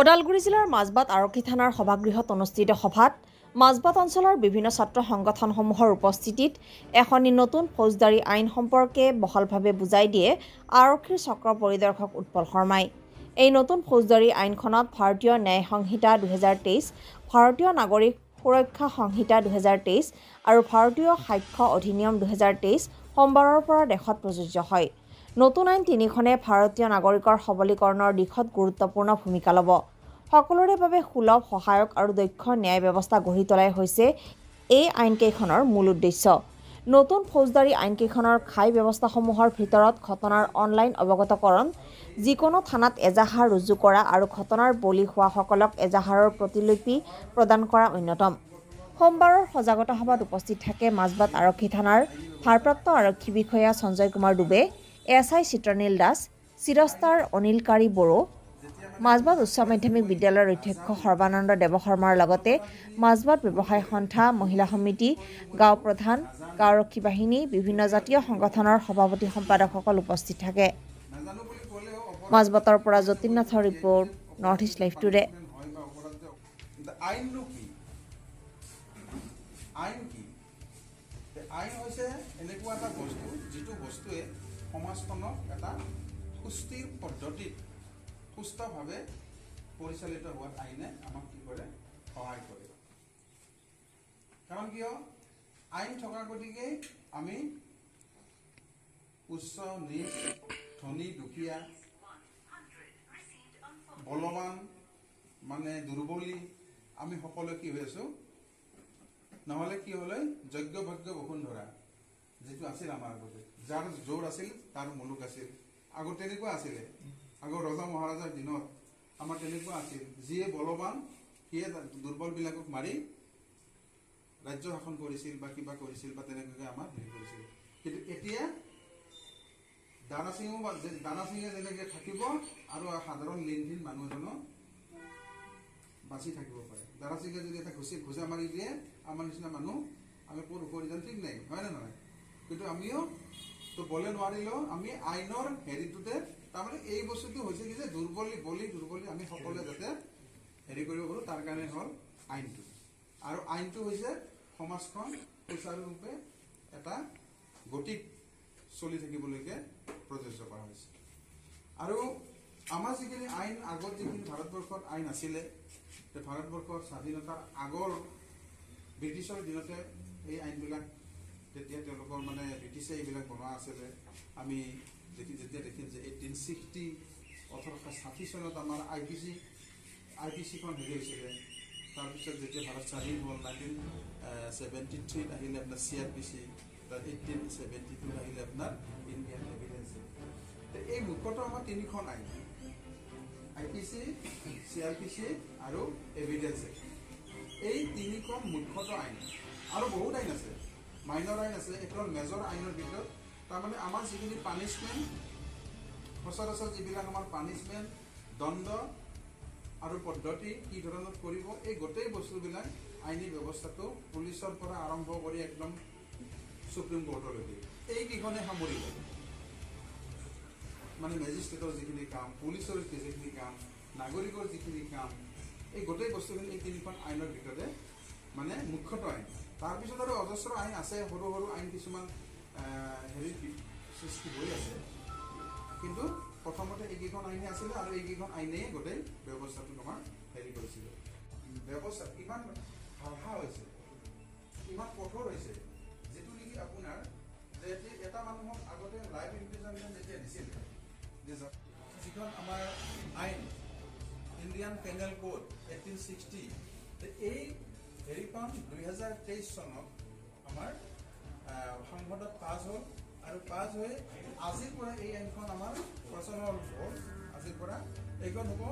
ওদালগুৰি জিলাৰ মাজবাট আৰক্ষী থানাৰ সভাগৃহত অনুষ্ঠিত সভাত মাজবাট অঞ্চলৰ বিভিন্ন ছাত্ৰ সংগঠনসমূহৰ উপস্থিতিত এখনি নতুন ফৌজদাৰী আইন সম্পৰ্কে বহলভাৱে বুজাই দিয়ে আৰক্ষীৰ চক্ৰ পৰিদৰ্শক উৎপল শৰ্মাই। এই নতুন ফৌজদাৰী আইনখনত ভাৰতীয় ন্যায় সংহিতা দুহেজাৰ তেইছ ভাৰতীয় নাগৰিক সুৰক্ষা সংহিতা দুহেজাৰ তেইছ আৰু ভাৰতীয় সাক্ষ্য অধিনিয়ম দুহেজাৰ তেইছ সোমবাৰৰ পৰা দেশত প্ৰযোজ্য হয়। নতুন আইন তিনিখনে ভাৰতীয় নাগৰিকৰ সবলীকৰণৰ দিশত গুৰুত্বপূৰ্ণ ভূমিকা ল'ব। সকলোৰে বাবে সুলভ সহায়ক আৰু দক্ষ ন্যায় ব্যৱস্থা গঢ়ি তোলাই হৈছে এই আইনকেইখনৰ মূল উদ্দেশ্য। নতুন ফৌজদাৰী আইনকেইখনৰ ঘাই ব্যৱস্থাসমূহৰ ভিতৰত ঘটনাৰ অনলাইন অৱগতকৰণ যিকোনো থানাত এজাহাৰ ৰুজু কৰা আৰু ঘটনাৰ বলি হোৱাসকলক এজাহাৰৰ প্ৰতিলিপি প্ৰদান কৰা অন্যতম। সোমবাৰৰ সজাগতা সভাত উপস্থিত থাকে মাজবাট আৰক্ষী থানাৰ ভাৰপ্ৰাপ্ত আৰক্ষী বিষয়া সঞ্জয় কুমাৰ ডুবে এছ আই চিত্ৰনীল দাস চিৰস্তাৰ অনিল কাৰী বড়ো মাজবাট উচ্চ মাধ্যমিক বিদ্যালয়ৰ অধ্যক্ষ সৰ্বানন্দ দেৱশৰ্মাৰ লগতে মাজবাট ব্যৱসায় সন্থা মহিলা সমিতি গাঁও প্ৰধান গাঁওৰক্ষী বাহিনী বিভিন্ন জাতীয় সংগঠনৰ সভাপতি সম্পাদকসকল উপস্থিত থাকে। মাজবাটৰ পৰা যতীন নাথৰ report North East Live today আইন হৈছে এনেকুৱা এটা বস্তু যিটো বস্তুৱে সমাজখনক এটা সুস্থিৰ পদ্ধতিত সুস্থভাৱে পৰিচালিত হোৱাত আইনে আমাক কি কৰে? সহায় কৰে। কাৰণ কিয়? আইন থকা গতিকে আমি উচ্চ নিচ ধনী দুখীয়া বলৱান মানে দুৰ্বলী আমি সকলোৱে কি হৈ আছো? নহ'লে কি হ'লে? যজ্ঞ ভাগ্য বসুন্ধৰা। যিটো আছিল আমাৰ আগতে যাৰ জোৰ আছিল তাৰ মুলুক আছিল। আগত তেনেকুৱা আছিলে। আগৰ ৰজা মহাৰাজাৰ দিনত আমাৰ তেনেকুৱা আছিল যিয়ে বলৱান সিয়ে দুৰ্বলবিলাকক মাৰি ৰাজ্য শাসন কৰিছিল বা কিবা কৰিছিল বা তেনেকুৱাকৈ আমাৰ হেৰি কৰিছিল। কিন্তু এতিয়া দানা সিঙো দানা সিঙে যেনেকৈ থাকিব আৰু সাধাৰণ লেনদেন মানুহ এজনো বাচি থাকিব পাৰে। দানা সিঙে যদি এটা ঘুচি ঘোচা মাৰি দিয়ে আমাৰ নিচিনা মানুহ আমি যাম ঠিক নাই হয় নে নহয়? কিন্তু আমিও তো বলে নোৱাৰিলেও আমি আইনৰ হেৰিটোতে তাৰমানে এই বস্তুটো হৈছে কি যে দুৰ্বলী বলি দুৰ্বলী আমি সকলোৱে যাতে হেৰি কৰিব পাৰোঁ তাৰ কাৰণে হ'ল আইনটো। আৰু আইনটো হৈছে সমাজখন সুচাৰুৰূপে এটা গতিত চলি থাকিবলৈকে প্ৰযোজ্য কৰা হৈছে। আৰু আমাৰ যিখিনি আইন আগত যিখিনি ভাৰতবৰ্ষত আইন আছিলে তে ভাৰতবৰ্ষৰ স্বাধীনতাৰ আগৰ ব্ৰিটিছৰ দিনতে এই আইনবিলাক তেতিয়া তেওঁলোকৰ মানে ব্ৰিটিছে এইবিলাক বনোৱা আছিলে আমি দেখি যেতিয়া দেখিম যে এইটিন ছিক্সটি ওঠৰশ ষাঠি চনত আমাৰ I P C I P চিখন হেৰি হৈছিলে। তাৰপিছত যেতিয়া ভাৰত স্বাধীন হ'ল নাইনটিন ছেভেণ্টি থ্ৰীত আহিলে আপোনাৰ চি আৰ পি চি তাৰ এইটিন ছেভেণ্টি টুত আহিলে আপোনাৰ ইণ্ডিয়ান এভিডেন্স এই মুখ্যতঃ আমাৰ তিনিখন আইন I P C C R P C আৰু এভিডেন্স এই তিনিখন মুখ্যতঃ আইন আৰু বহুত আইন আছে। মাইনৰ আইন আছে এইটো মেজৰ আইনৰ ভিতৰত তাৰমানে আমাৰ যিখিনি পানিছমেণ্ট সচৰাচৰ যিবিলাক আমাৰ পানিছমেণ্ট দণ্ড আৰু পদ্ধতি কি ধৰণত কৰিব এই গোটেই বস্তুবিলাক আইনী ব্যৱস্থাটো পুলিচৰ পৰা আৰম্ভ কৰি একদম সুপ্ৰিম কোৰ্টলৈকে এইকেইখনে সামৰিব মানে মেজিষ্ট্ৰেটৰ যিখিনি কাম পুলিচৰ যিখিনি কাম নাগৰিকৰ যিখিনি কাম এই গোটেই বস্তুখিনি এই তিনিখন আইনৰ ভিতৰতে মানে মুখ্যতঃ আইন। তাৰপিছত আৰু অজস্ৰ আইন আছে সৰু সৰু আইন কিছুমান হেৰি সৃষ্টি হৈ আছে। কিন্তু প্ৰথমতে এইকেইখন আইনে আছিলে আৰু এইকেইখন আইনেই গোটেই ব্যৱস্থাটো আমাৰ হেৰি কৰিছিলে। ব্যৱস্থা ইমান ভাষা হৈছে ইমান কঠোৰ হৈছে যিটো নেকি আপোনাৰ যে এটি- মানুহক আগতে লাইফ ইমপ্ৰিজনমেণ্ট যেতিয়া দিছিল যিখন আমাৰ আইন Indian penal code eighteen sixty এই হেৰিখন দুহেজাৰ তেইছ চনত আমাৰ সংসদত পাছ হ'ল আৰু পাছ হৈ আজিৰ পৰা এই আইনখন আমাৰ প্ৰচলন হ'ল আজিৰ পৰা এইখন হ'ব